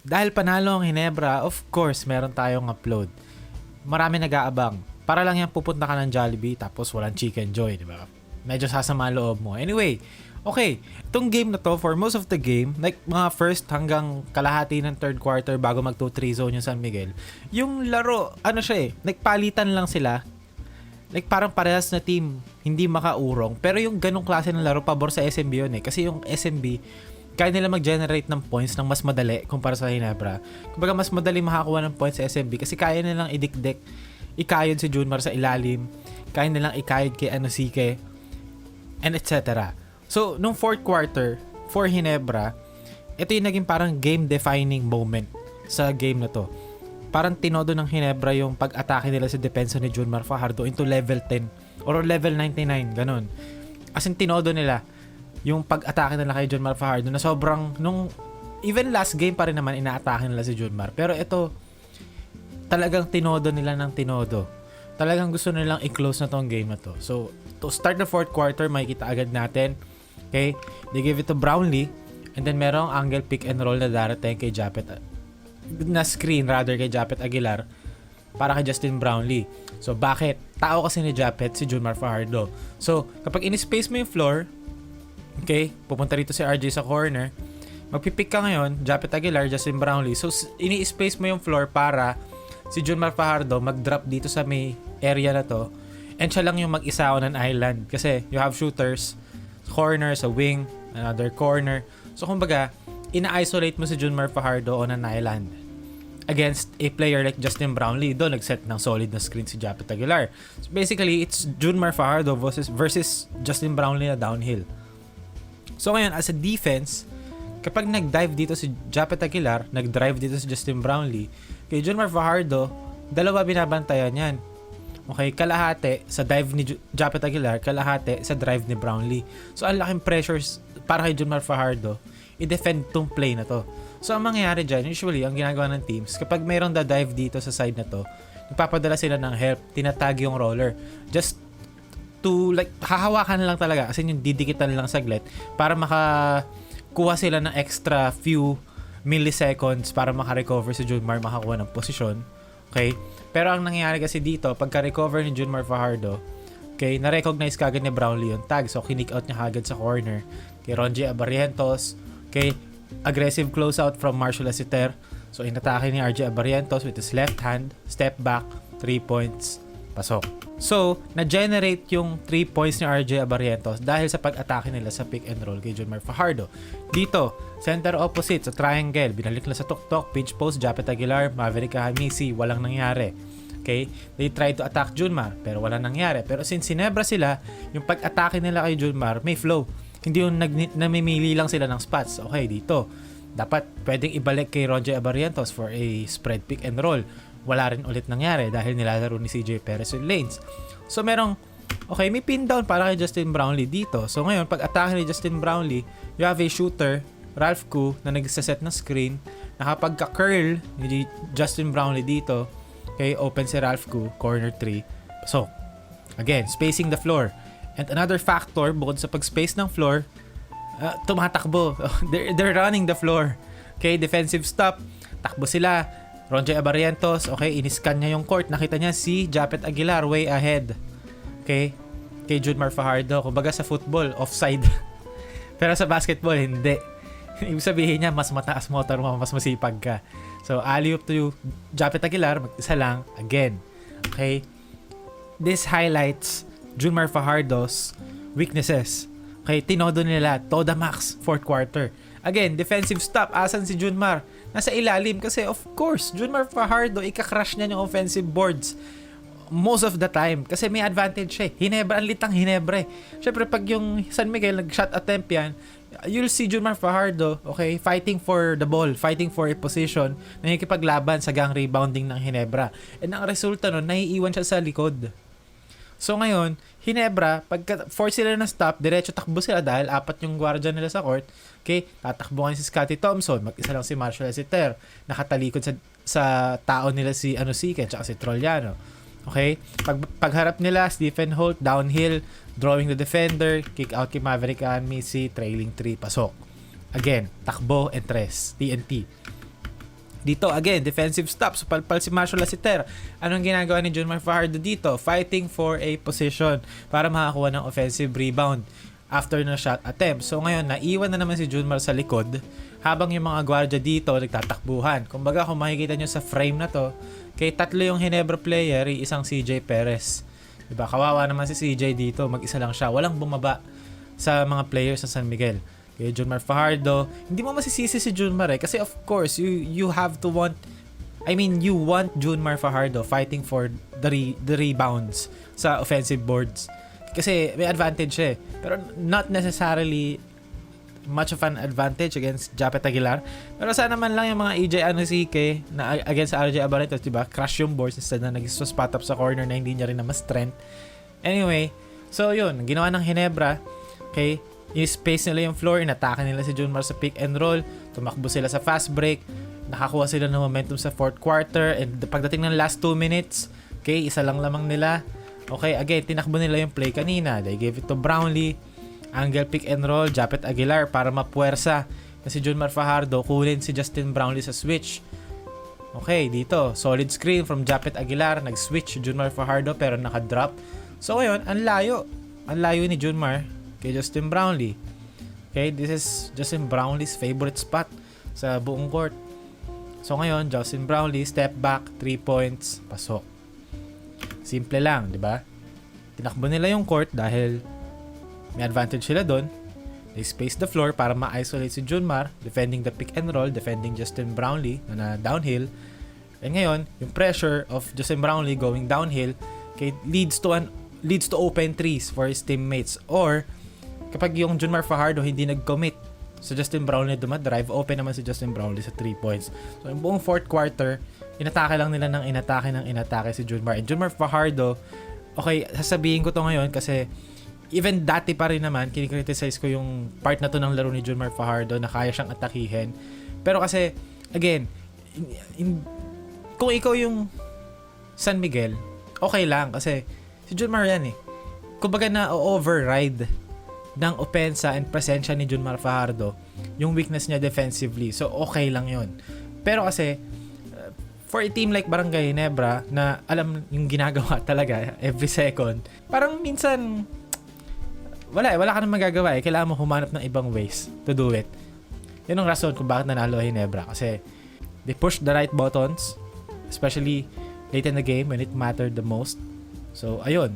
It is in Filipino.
dahil panalo ang Hinebra, of course, meron tayong upload. Marami nag-aabang. Para lang yan pupunta ka ng Jollibee tapos walang Chicken Joy, di ba? Medyo sasama loob mo. Anyway, okay. Itong game na to, for most of the game, like mga first hanggang kalahati ng third quarter bago mag 2-3 zone yung San Miguel, yung laro, ano siya eh, nagpalitan lang sila. Like parang parehas na team, hindi makaurong. Pero yung ganong klase ng laro, pabor sa SMB yun eh. Kasi yung SMB, kaya nila mag-generate ng points ng mas madali kumpara sa Hinebra. Kumbaga mas madali makakuha ng points sa SMB kasi kaya nilang idikdik ikayod si Junmar sa ilalim, kaya nilang ikayod kay Anosike, and etc. So, nung fourth quarter, for Hinebra, ito yung naging parang game-defining moment sa game na to. Parang tinodo ng Hinebra yung pag-atake nila sa depensa ni Junmar Fajardo into level 10 or level 99, ganun. As in, tinodo nila yung pag-atake nila kay Junmar Fajardo na sobrang, nung, even last game pa rin naman, inaatake nila si Junmar. Pero ito, talagang tinodo nila ng tinodo. Talagang gusto nilang i-close na tong game na to. So, to start the fourth quarter, makikita agad natin. Okay? They give it to Brownlee. And then merong angle pick and roll na darating kay Japet na screen rather kay Japet Aguilar para kay Justin Brownlee. So, bakit? Tao kasi ni Japet si Junmar Fajardo. So, kapag in-space mo yung floor, okay, pupunta rito si RJ sa corner, magpipick ka ngayon, Japet Aguilar, Justin Brownlee. So, ini-space mo yung floor para si Junmar Fajardo mag-drop dito sa may area na to. And siya lang yung mag-isa an island. Kasi you have shooters, corner, sa wing, another corner. So, kumbaga, ina-isolate mo si Junmar Fajardo on an island against a player like Justin Brownlee. Doon, nag-set ng solid na screen si Japet Aguilar. So, basically, it's Junmar Fajardo versus, versus Justin Brownlee na downhill. So ngayon, as a defense, kapag nag-dive dito si Japet Aguilar, nag-drive dito si Justin Brownlee, kay Junmar Fajardo, dalawa binabantayan yan. Okay, kalahati sa dive ni Japet Aguilar, kalahati sa drive ni Brownlee. So ang laking pressures para kay Junmar Fajardo, i-defend tong play na to. So ang mangyayari dyan, usually, ang ginagawa ng teams, kapag mayroong da-dive dito sa side na to, nagpapadala sila ng help, tinatag yung roller. Just to like hahawakan lang talaga kasi yung didikitan lang saglit para makakuha sila ng extra few milliseconds para makarecover si Junmar makakuha ng posisyon. Okay? Pero ang nangyayari kasi dito, pagka-recover ni Junmar Fajardo, okay, na-recognize kagad ni Brownlee yung tag. So, kinik out niya kagad sa corner. Kay Ronji Abarientos, okay, aggressive closeout from Marshall Asiter. So, inatake ni RJ Abarientos with his left hand, step back, 3 points, pasok. So, na-generate yung 3 points ni RJ Abarientos dahil sa pag-atake nila sa pick and roll kay Junmar Fajardo. Dito, center opposite sa triangle, binalik na sa tuktok, pitch post, Japet Aguilar, Maverick Hamisi, walang nangyari. Okay? They tried to attack Junmar, pero wala nangyari. Pero since sinebra sila, yung pag-atake nila kay Junmar, may flow. Hindi yung nag- namimili lang sila ng spots. Okay, dito. Dapat pwedeng ibalik kay Roger Abarientos for a spread pick and roll. Wala rin ulit nangyari dahil nilalaro ni CJ Perez yung lanes. So merong, okay, may pin down para kay Justin Brownlee dito. So ngayon, pag atake ni Justin Brownlee, you have a shooter, Ralph Koo, na nagsaset ng screen, nakapagka-curl ni Justin Brownlee dito, okay, open si Ralph Koo, corner 3. So, again, spacing the floor. And another factor, bukod sa pag-space ng floor, uh, tumatakbo. they're, they're running the floor. Okay, defensive stop. Takbo sila. Ronjay Abarientos, okay, iniscan niya yung court. Nakita niya si Japet Aguilar way ahead. Okay? Kay Junmar Fajardo. Kumbaga sa football, offside. Pero sa basketball, hindi. Ibig sabihin niya, mas mataas motor mo, mas masipag ka. So, alley up to Japet Aguilar, mag-isa lang, again. Okay? This highlights Junmar Fajardo's weaknesses. Okay, tinodo nila, Toda Max, fourth quarter. Again, defensive stop, asan si Junmar? Nasa ilalim kasi of course, Junmar Fajardo, ika-crush niya yung offensive boards most of the time kasi may advantage siya eh. Hinebra, ang litang Hinebra eh. Syempre, pag yung San Miguel nag-shot attempt yan, you'll see Junmar Fajardo, okay, fighting for the ball, fighting for a position, nakikipaglaban sa gang rebounding ng Hinebra. And ang resulta nun, naiiwan siya sa likod. So ngayon, Hinebra, pagka force sila ng stop, diretso takbo sila dahil apat yung gwardiya nila sa court. Okay, tatakbo si Scotty Thompson, mag-isa lang si Marshall Esiter, nakatalikod sa sa tao nila si ano si Ken, si Trolliano. Okay? Pag pagharap nila, Stephen Holt downhill, drawing the defender, kick out kay Maverick Anmisi, trailing 3, pasok. Again, takbo and tres, TNT. Dito, again, defensive stop. So, palpal si Marshall Lasiter. Anong ginagawa ni Junmar Fajardo dito? Fighting for a position para makakuha ng offensive rebound after na shot attempt. So, ngayon, naiwan na naman si Junmar sa likod habang yung mga gwardiya dito nagtatakbuhan. Kumbaga, kung makikita nyo sa frame na to, kay tatlo yung Hinebra player, isang CJ Perez. Diba? Kawawa naman si CJ dito. Mag-isa lang siya. Walang bumaba sa mga players sa San Miguel. Kay Junmar Fajardo, hindi mo masisisi si Junmar eh. Kasi of course, you you have to want I mean, you want Junmar Fajardo fighting for the, re- the rebounds sa offensive boards. Kasi may advantage siya eh. Pero not necessarily much of an advantage against Japet Aguilar. Pero sana man lang yung mga EJ Anosike na against RJ Abarritos, diba? Crush yung boards instead na nag-spot up sa corner na hindi niya rin naman strength. Anyway, so yun, ginawa ng Hinebra. Okay, i-space nila yung floor, inatake nila si Junmar sa pick and roll, tumakbo sila sa fast break, nakakuha sila ng momentum sa fourth quarter, and pagdating ng last 2 minutes, okay, isa lang lamang nila. Okay, again, tinakbo nila yung play kanina. They gave it to Brownlee, angle pick and roll, Japet Aguilar para mapuwersa na si Junmar Fajardo, kulin si Justin Brownlee sa switch. Okay, dito, solid screen from Japet Aguilar, nag-switch Junmar Fajardo pero naka-drop. So ngayon, ang layo. Ang layo ni Junmar kay Justin Brownlee. Okay, this is Justin Brownlee's favorite spot sa buong court. So ngayon, Justin Brownlee, step back, 3 points, pasok. Simple lang, di ba? Tinakbo nila yung court dahil may advantage sila doon. They space the floor para ma-isolate si Junmar, defending the pick and roll, defending Justin Brownlee na, na downhill. And ngayon, yung pressure of Justin Brownlee going downhill kay leads to an leads to open threes for his teammates or kapag yung Junmar Fajardo hindi nag-commit so Justin Brownlee dumadrive, open naman si Justin Brownlee sa 3 points. So, yung buong fourth quarter, inatake lang nila ng inatake ng inatake si Junmar. And Junmar Fajardo, okay, sasabihin ko to ngayon kasi even dati pa rin naman, kinikriticize ko yung part na to ng laro ni Junmar Fajardo na kaya siyang atakihin. Pero kasi, again, in, in- kung ikaw yung San Miguel, okay lang kasi si Junmar yan eh. Kumbaga na override ng opensa and presensya ni Junmar Fajardo yung weakness niya defensively. So, okay lang yon Pero kasi, uh, for a team like Barangay Nebra na alam yung ginagawa talaga every second, parang minsan wala eh, wala ka nang magagawa eh. Kailangan mo humanap ng ibang ways to do it. Yun ang rason kung bakit nanalo Hinebra. Kasi they pushed the right buttons, especially late in the game when it mattered the most. So, ayun.